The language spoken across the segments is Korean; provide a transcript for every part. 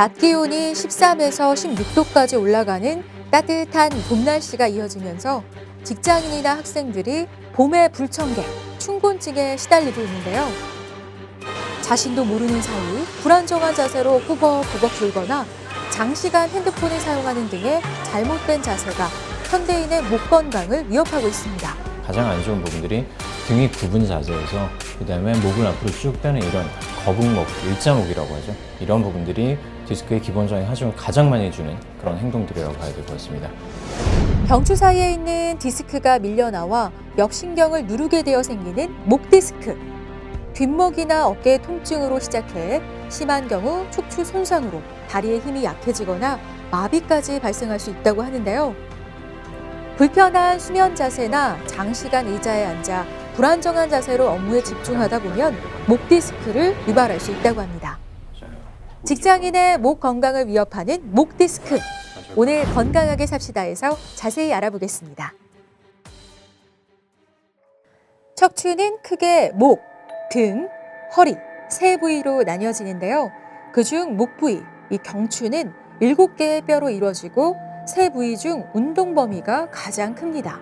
낮 기온이 13에서 16도까지 올라가는 따뜻한 봄 날씨가 이어지면서 직장인이나 학생들이 봄의 불청객, 춘곤증에 시달리고 있는데요. 자신도 모르는 사이 불안정한 자세로 꾸벅꾸벅 졸거나 장시간 핸드폰을 사용하는 등의 잘못된 자세가 현대인의 목 건강을 위협하고 있습니다. 가장 안 좋은 부분들이 등이 굽은 자세에서 그다음에 목을 앞으로 쭉 빼는 이런 거북목, 일자목이라고 하죠. 이런 부분들이 디스크의 기본적인 하중을 가장 많이 주는 그런 행동들이라고 봐야 될 것 같습니다. 경추 사이에 있는 디스크가 밀려나와 역신경을 누르게 되어 생기는 목 디스크. 뒷목이나 어깨 통증으로 시작해 심한 경우 척추 손상으로 다리의 힘이 약해지거나 마비까지 발생할 수 있다고 하는데요. 불편한 수면 자세나 장시간 의자에 앉아 불안정한 자세로 업무에 집중하다 보면 목 디스크를 유발할 수 있다고 합니다. 직장인의 목 건강을 위협하는 목 디스크. 오늘 건강하게 삽시다에서 자세히 알아보겠습니다. 척추는 크게 목, 등, 허리 세 부위로 나뉘어지는데요. 그중 목 부위, 이 경추는 일곱 개의 뼈로 이루어지고 세 부위 중 운동 범위가 가장 큽니다.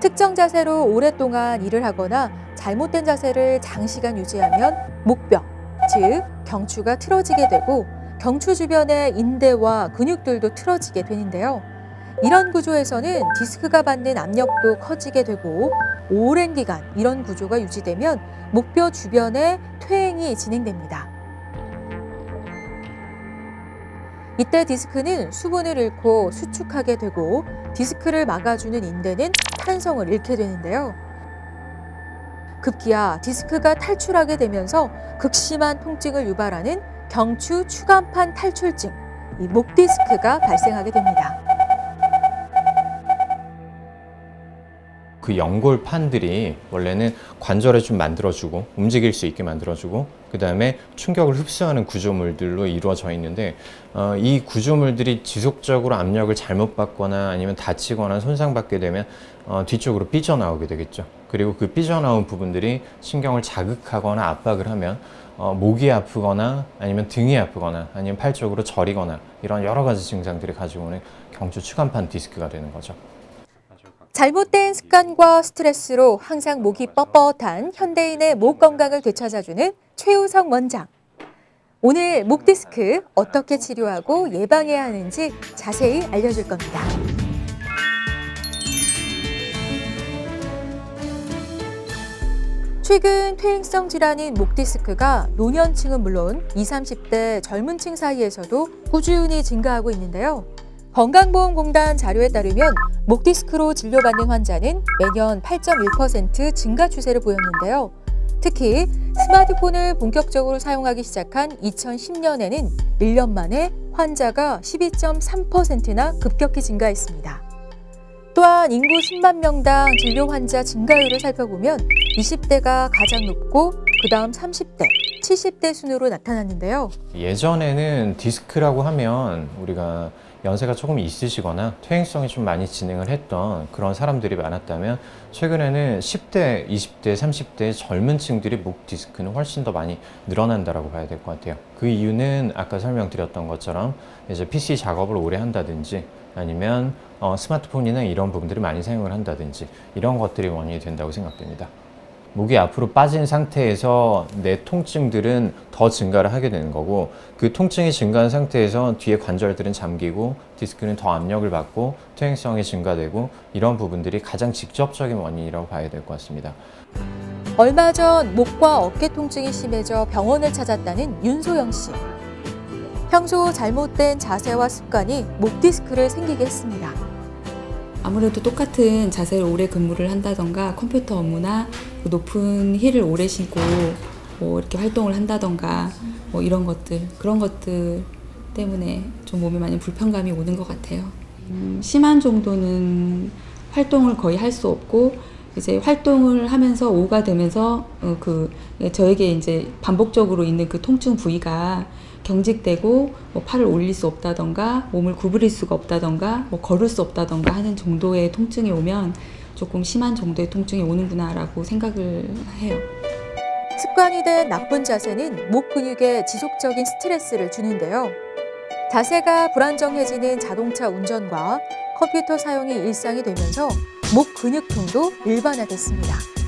특정 자세로 오랫동안 일을 하거나 잘못된 자세를 장시간 유지하면 목뼈, 즉 경추가 틀어지게 되고 경추 주변의 인대와 근육들도 틀어지게 되는데요. 이런 구조에서는 디스크가 받는 압력도 커지게 되고 오랜 기간 이런 구조가 유지되면 목뼈 주변에 퇴행이 진행됩니다. 이때 디스크는 수분을 잃고 수축하게 되고 디스크를 막아주는 인대는 탄성을 잃게 되는데요. 급기야 디스크가 탈출하게 되면서 극심한 통증을 유발하는 경추 추간판 탈출증, 이 목 디스크가 발생하게 됩니다. 그 연골판들이 원래는 관절을 좀 만들어주고 움직일 수 있게 만들어주고 그 다음에 충격을 흡수하는 구조물들로 이루어져 있는데 어, 이 구조물들이 지속적으로 압력을 잘못 받거나 아니면 다치거나 손상받게 되면 어, 뒤쪽으로 삐져나오게 되겠죠. 그리고 그 삐져나온 부분들이 신경을 자극하거나 압박을 하면 어, 목이 아프거나 아니면 등이 아프거나 아니면 팔 쪽으로 저리거나 이런 여러 가지 증상들이 가지고 오는 경추 추간판 디스크가 되는 거죠. 잘못된 습관과 스트레스로 항상 목이 뻣뻣한 현대인의 목 건강을 되찾아주는 최우성 원장. 오늘 목 디스크 어떻게 치료하고 예방해야 하는지 자세히 알려줄 겁니다. 최근 퇴행성 질환인 목 디스크가 노년층은 물론 20, 30대 젊은 층 사이에서도 꾸준히 증가하고 있는데요. 건강보험공단 자료에 따르면 목 디스크로 진료받는 환자는 매년 8.1% 증가 추세를 보였는데요. 특히 스마트폰을 본격적으로 사용하기 시작한 2010년에는 1년 만에 환자가 12.3%나 급격히 증가했습니다. 또한 인구 10만 명당 진료 환자 증가율을 살펴보면 20대가 가장 높고 그 다음 30대, 70대 순으로 나타났는데요. 예전에는 디스크라고 하면 우리가 연세가 조금 있으시거나 퇴행성이 좀 많이 진행을 했던 그런 사람들이 많았다면 최근에는 10대, 20대, 30대 젊은 층들이 목 디스크는 훨씬 더 많이 늘어난다라고 봐야 될 것 같아요. 그 이유는 아까 설명드렸던 것처럼 이제 PC 작업을 오래 한다든지 아니면 어, 스마트폰이나 이런 부분들이 많이 사용을 한다든지 이런 것들이 원인이 된다고 생각됩니다. 목이 앞으로 빠진 상태에서 내 통증들은 더 증가를 하게 되는 거고 그 통증이 증가한 상태에서 뒤에 관절들은 잠기고 디스크는 더 압력을 받고 퇴행성이 증가되고 이런 부분들이 가장 직접적인 원인이라고 봐야 될 것 같습니다. 얼마 전 목과 어깨 통증이 심해져 병원을 찾았다는 윤소영 씨. 평소 잘못된 자세와 습관이 목 디스크를 생기게 했습니다. 아무래도 똑같은 자세로 오래 근무를 한다던가 컴퓨터 업무나 그 높은 힐을 오래 신고 뭐 이렇게 활동을 한다던가 뭐 이런 것들 그런 것들 때문에 좀 몸에 많이 불편감이 오는 것 같아요. 음, 심한 정도는 활동을 거의 할 수 없고 이제 활동을 하면서 오가 되면서 어, 그 저에게 이제 반복적으로 있는 그 통증 부위가 경직되고 뭐 팔을 올릴 수 없다던가 몸을 구부릴 수가 없다던가 뭐 걸을 수 없다던가 하는 정도의 통증이 오면 조금 심한 정도의 통증이 오는구나라고 생각을 해요. 습관이 된 나쁜 자세는 목 근육에 지속적인 스트레스를 주는데요. 자세가 불안정해지는 자동차 운전과 컴퓨터 사용이 일상이 되면서 목 근육통도 일반화됐습니다.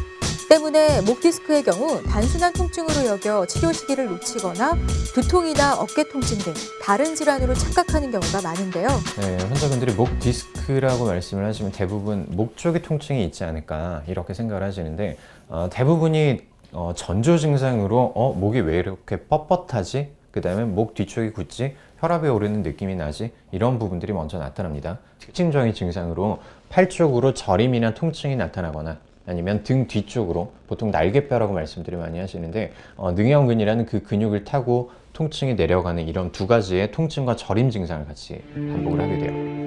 때문에 목 디스크의 경우 단순한 통증으로 여겨 치료 시기를 놓치거나 두통이나 어깨 통증 등 다른 질환으로 착각하는 경우가 많은데요. 네, 환자분들이 목 디스크라고 말씀을 하시면 대부분 목 쪽에 통증이 있지 않을까 이렇게 생각을 하시는데 어, 대부분이 어, 전조 증상으로 어, 목이 왜 이렇게 뻣뻣하지? 그 다음에 목 뒤쪽이 굳지? 혈압이 오르는 느낌이 나지? 이런 부분들이 먼저 나타납니다. 특징적인 증상으로 팔 쪽으로 저림이나 통증이 나타나거나 아니면 등 뒤쪽으로 보통 날개뼈라고 말씀들이 많이 하시는데 어, 능형근이라는 그 근육을 타고 통증이 내려가는 이런 두 가지의 통증과 저림 증상을 같이 반복을 하게 돼요.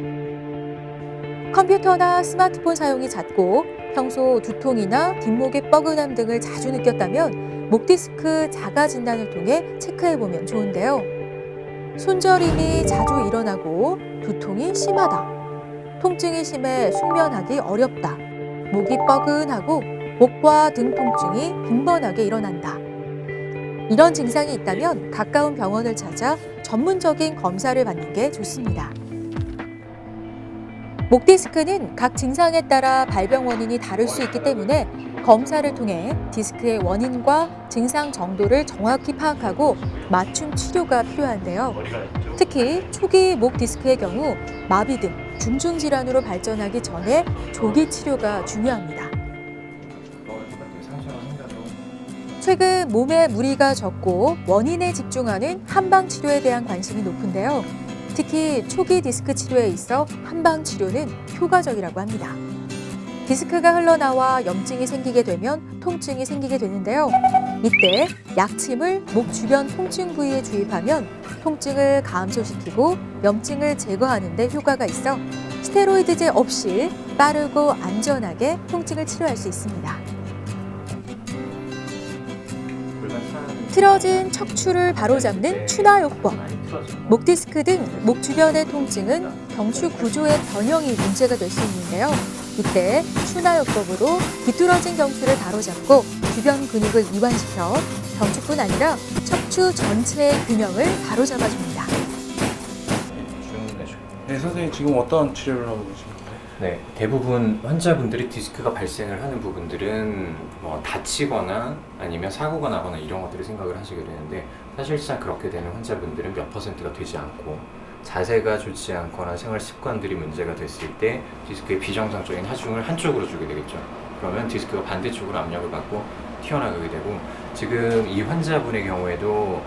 컴퓨터나 스마트폰 사용이 잦고 평소 두통이나 뒷목의 뻐근함 등을 자주 느꼈다면 목 디스크 자가 진단을 통해 체크해 보면 좋은데요. 손저림이 자주 일어나고 두통이 심하다. 통증이 심해 숙면하기 어렵다. 목이 뻐근하고 목과 등 통증이 빈번하게 일어난다. 이런 증상이 있다면 가까운 병원을 찾아 전문적인 검사를 받는 게 좋습니다. 목 디스크는 각 증상에 따라 발병 원인이 다를 수 있기 때문에 검사를 통해 디스크의 원인과 증상 정도를 정확히 파악하고 맞춤 치료가 필요한데요. 특히 초기 목 디스크의 경우 마비 등 중증 질환으로 발전하기 전에 조기 치료가 중요합니다. 최근 몸에 무리가 적고 원인에 집중하는 한방 치료에 대한 관심이 높은데요. 특히 초기 디스크 치료에 있어 한방 치료는 효과적이라고 합니다. 디스크가 흘러나와 염증이 생기게 되면 통증이 생기게 되는데요. 이때 약침을 목 주변 통증 부위에 주입하면 통증을 감소시키고 염증을 제거하는 데 효과가 있어 스테로이드제 없이 빠르고 안전하게 통증을 치료할 수 있습니다. 틀어진 척추를 바로잡는 추나요법. 목 디스크 등 목 주변의 통증은 경추 구조의 변형이 문제가 될 수 있는데요. 이때 추나요법으로 비뚤어진 경추를 바로잡고 주변 근육을 이완시켜 경추뿐 아니라 척추 전체의 균형을 바로잡아줍니다. 네, 선생님 지금 어떤 치료를 하고 계신가요? 네, 대부분 환자분들이 디스크가 발생을 하는 부분들은 뭐 다치거나 아니면 사고가 나거나 이런 것들을 생각을 하시게 되는데 사실상 그렇게 되는 환자분들은 몇 퍼센트가 되지 않고 자세가 좋지 않거나 생활 습관들이 문제가 됐을 때 디스크의 비정상적인 하중을 한쪽으로 주게 되겠죠. 그러면 디스크가 반대쪽으로 압력을 받고 튀어나가게 되고 지금 이 환자분의 경우에도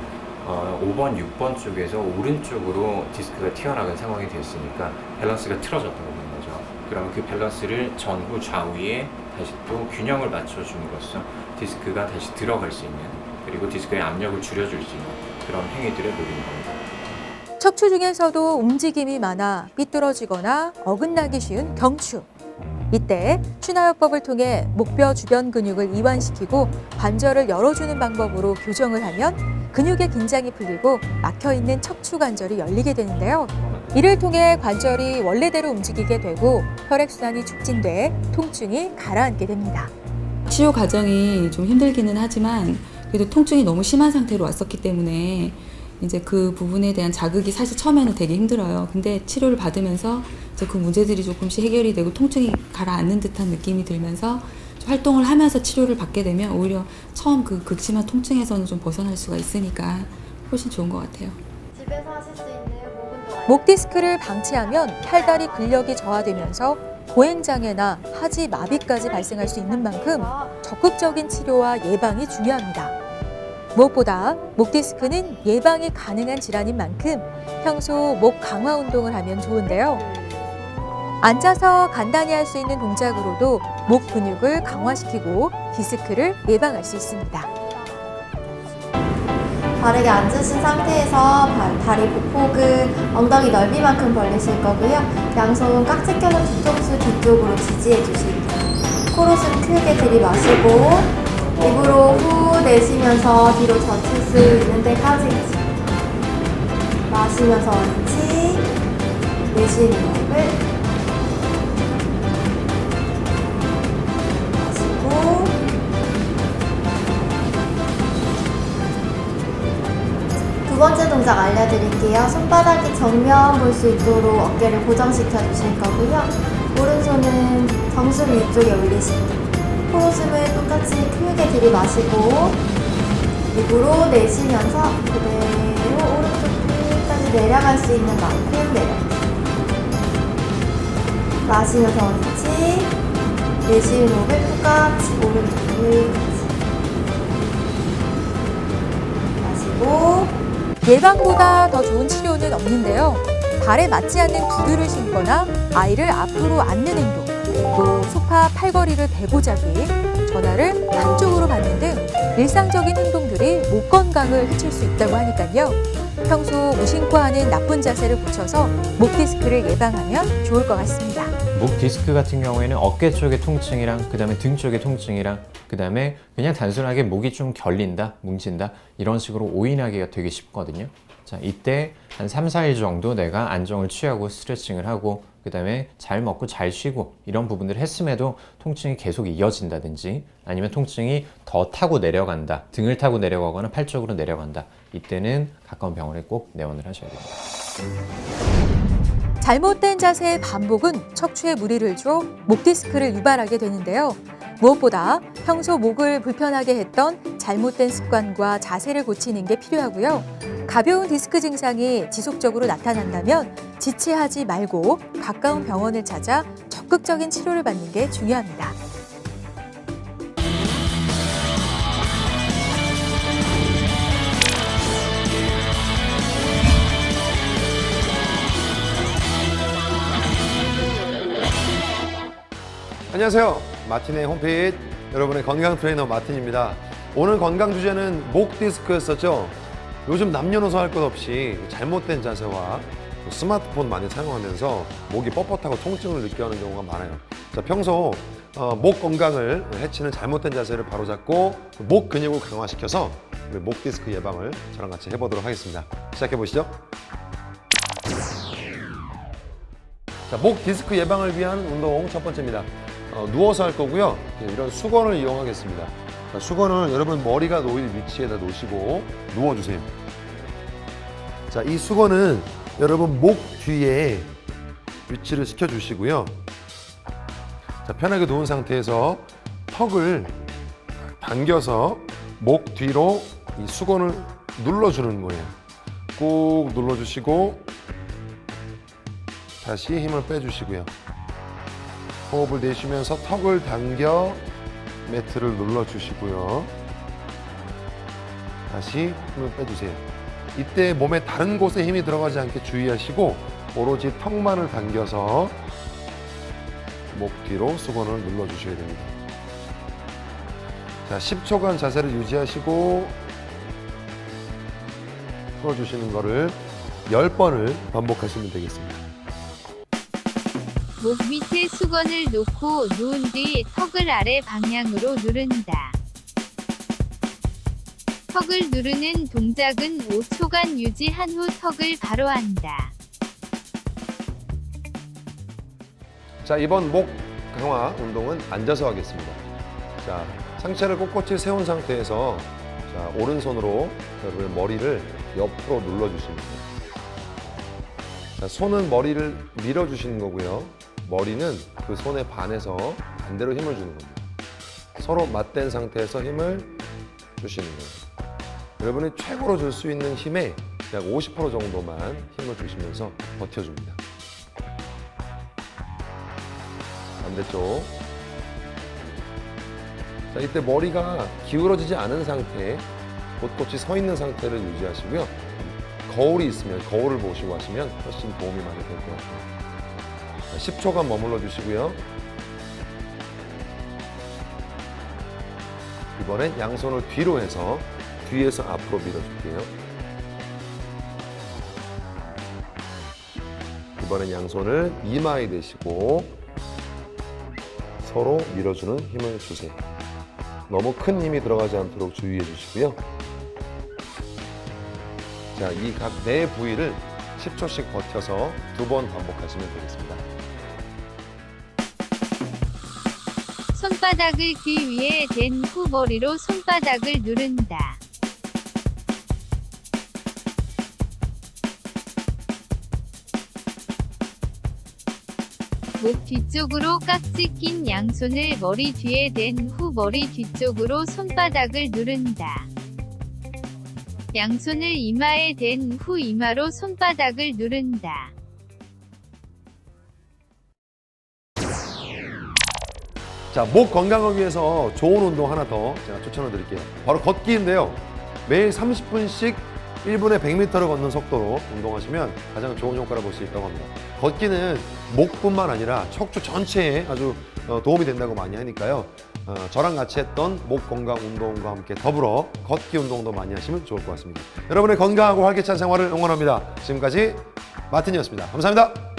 어, 5번, 6번 쪽에서 오른쪽으로 디스크가 튀어나간 상황이 됐으니까 밸런스가 틀어졌다고 보는 거죠. 그러면 그 밸런스를 전후 좌우에 다시 또 균형을 맞춰줌으로써 디스크가 다시 들어갈 수 있는 그리고 디스크의 압력을 줄여줄 수 있는 그런 행위들을 노리는 겁니다. 척추 중에서도 움직임이 많아 삐뚤어지거나 어긋나기 쉬운 경추. 이때 추나요법을 통해 목뼈 주변 근육을 이완시키고 관절을 열어주는 방법으로 교정을 하면 근육의 긴장이 풀리고 막혀 있는 척추 관절이 열리게 되는데요. 이를 통해 관절이 원래대로 움직이게 되고 혈액순환이 촉진돼 통증이 가라앉게 됩니다. 치료 과정이 좀 힘들기는 하지만 그래도 통증이 너무 심한 상태로 왔었기 때문에 이제 그 부분에 대한 자극이 사실 처음에는 되게 힘들어요. 근데 치료를 받으면서 이제 그 문제들이 조금씩 해결이 되고 통증이 가라앉는 듯한 느낌이 들면서 좀 활동을 하면서 치료를 받게 되면 오히려 처음 그 극심한 통증에서는 좀 벗어날 수가 있으니까 훨씬 좋은 것 같아요. 집에서 하실 수 있는 목은 동목 디스크를 방치하면 팔다리 근력이 저하되면서 보행장애나 하지 마비까지 발생할 수 있는 만큼 적극적인 치료와 예방이 중요합니다. 무엇보다 목 디스크는 예방이 가능한 질환인 만큼 평소 목 강화 운동을 하면 좋은데요. 앉아서 간단히 할 수 있는 동작으로도 목 근육을 강화시키고 디스크를 예방할 수 있습니다. 바르게 앉으신 상태에서 발, 다리 보폭은 엉덩이 넓이만큼 벌리실 거고요. 양손 깍지 껴는 뒤통수 뒤쪽으로 지지해 주실게요. 코로 숨 크게 들이마시고 입으로 후 내쉬면서 뒤로 젖힐 수 있는 데까지 마시면서 원치, 내쉬는 호흡을 마시고 두 번째 동작 알려드릴게요. 손바닥이 정면 볼 수 있도록 어깨를 고정시켜 주실 거고요. 오른손은 정수리 위쪽에 올리십니다. 코로 숨을 똑같이 크게 들이마시고 입으로 내쉬면서 그대로 오른쪽 끝까지 내려갈 수 있는 만큼 내려주세요. 마시면서 원위치 내쉬는 호흡 똑같이 오른쪽 끝까지 마시고 예방보다 더 좋은 치료는 없는데요. 발에 맞지 않는 구두를 신거나 아이를 앞으로 앉는 행동, 또 소파 팔걸이를 대고 자기, 전화를 한쪽으로 받는 등 일상적인 행동들이 목 건강을 해칠 수 있다고 하니까요. 평소 무심코 하는 나쁜 자세를 고쳐서 목 디스크를 예방하면 좋을 것 같습니다. 목 디스크 같은 경우에는 어깨 쪽의 통증이랑 그다음에 등 쪽의 통증이랑 그다음에 그냥 단순하게 목이 좀 결린다, 뭉친다 이런 식으로 오인하기가 되게 쉽거든요. 자, 이때 한 3, 4일 정도 내가 안정을 취하고 스트레칭을 하고 그 다음에 잘 먹고 잘 쉬고 이런 부분들을 했음에도 통증이 계속 이어진다든지 아니면 통증이 더 타고 내려간다. 등을 타고 내려가거나 팔 쪽으로 내려간다. 이때는 가까운 병원에 꼭 내원을 하셔야 됩니다. 잘못된 자세의 반복은 척추에 무리를 줘 목 디스크를 유발하게 되는데요. 무엇보다 평소 목을 불편하게 했던 잘못된 습관과 자세를 고치는 게 필요하고요. 가벼운 디스크 증상이 지속적으로 나타난다면 지체하지 말고 가까운 병원을 찾아 적극적인 치료를 받는 게 중요합니다. 안녕하세요. 마틴의 홈페이지 여러분의 건강 트레이너 마틴입니다. 오늘 건강 주제는 목 디스크였었죠. 요즘 남녀노소 할 것 없이 잘못된 자세와 또 스마트폰 많이 사용하면서 목이 뻣뻣하고 통증을 느껴하는 경우가 많아요. 자, 평소 어, 목 건강을 해치는 잘못된 자세를 바로잡고 목 근육을 강화시켜서 우리 목 디스크 예방을 저랑 같이 해보도록 하겠습니다. 시작해 보시죠. 자, 목 디스크 예방을 위한 운동 첫 번째입니다. 어, 누워서 할 거고요. 예, 이런 수건을 이용하겠습니다. 자, 수건을 여러분 머리가 놓일 위치에다 놓으시고 누워주세요. 자, 이 수건은 여러분 목 뒤에 위치를 시켜주시고요. 자, 편하게 누운 상태에서 턱을 당겨서 목 뒤로 이 수건을 눌러주는 거예요. 꾹 눌러주시고 다시 힘을 빼주시고요. 호흡을 내쉬면서 턱을 당겨 매트를 눌러주시고요. 다시 힘을 빼주세요. 이때 몸의 다른 곳에 힘이 들어가지 않게 주의하시고 오로지 턱만을 당겨서 목 뒤로 수건을 눌러주셔야 됩니다. 자, 10초간 자세를 유지하시고 풀어주시는 거를 10번을 반복하시면 되겠습니다. 목 밑에 수건을 놓고 누운 뒤 턱을 아래 방향으로 누른다. 턱을 누르는 동작은 5초간 유지한 후 턱을 바로 한다. 자, 이번 목 강화 운동은 앉아서 하겠습니다. 자, 상체를 꼿꼿이 세운 상태에서 자, 오른손으로 여러분의 머리를 옆으로 눌러주십니다. 자, 손은 머리를 밀어주시는 거고요. 머리는 그 손에 반해서 반대로 힘을 주는 겁니다. 서로 맞댄 상태에서 힘을 주시는 거예요. 여러분이 최고로 줄 수 있는 힘의 약 50% 정도만 힘을 주시면서 버텨줍니다. 반대쪽. 자, 이때 머리가 기울어지지 않은 상태, 곧곧이 서 있는 상태를 유지하시고요. 거울이 있으면 거울을 보시고 하시면 훨씬 도움이 많이 될 것 같아요. 자, 10초간 머물러 주시고요. 이번엔 양손을 뒤로 해서 뒤에서 앞으로 밀어줄게요. 이번엔 양손을 이마에 대시고 서로 밀어주는 힘을 주세요. 너무 큰 힘이 들어가지 않도록 주의해 주시고요. 자, 이 각 네 부위를 10초씩 버텨서 두 번 반복하시면 되겠습니다. 손바닥을 귀 위에 댄 후 머리로 손바닥을 누른다. 목 뒤쪽으로 깍지 낀 양손을 머리 뒤에 댄 후 머리 뒤쪽으로 손바닥을 누른다. 양손을 이마에 댄 후 이마로 손바닥을 누른다. 자, 목 건강을 위해서 좋은 운동 하나 더 제가 추천을 드릴게요. 바로 걷기인데요. 매일 30분씩 1분에 100m를 걷는 속도로 운동하시면 가장 좋은 효과를 볼 수 있다고 합니다. 걷기는 목뿐만 아니라 척추 전체에 아주 어, 도움이 된다고 많이 하니까요. 어, 저랑 같이 했던 목 건강 운동과 함께 더불어 걷기 운동도 많이 하시면 좋을 것 같습니다. 여러분의 건강하고 활기찬 생활을 응원합니다. 지금까지 마틴이었습니다. 감사합니다.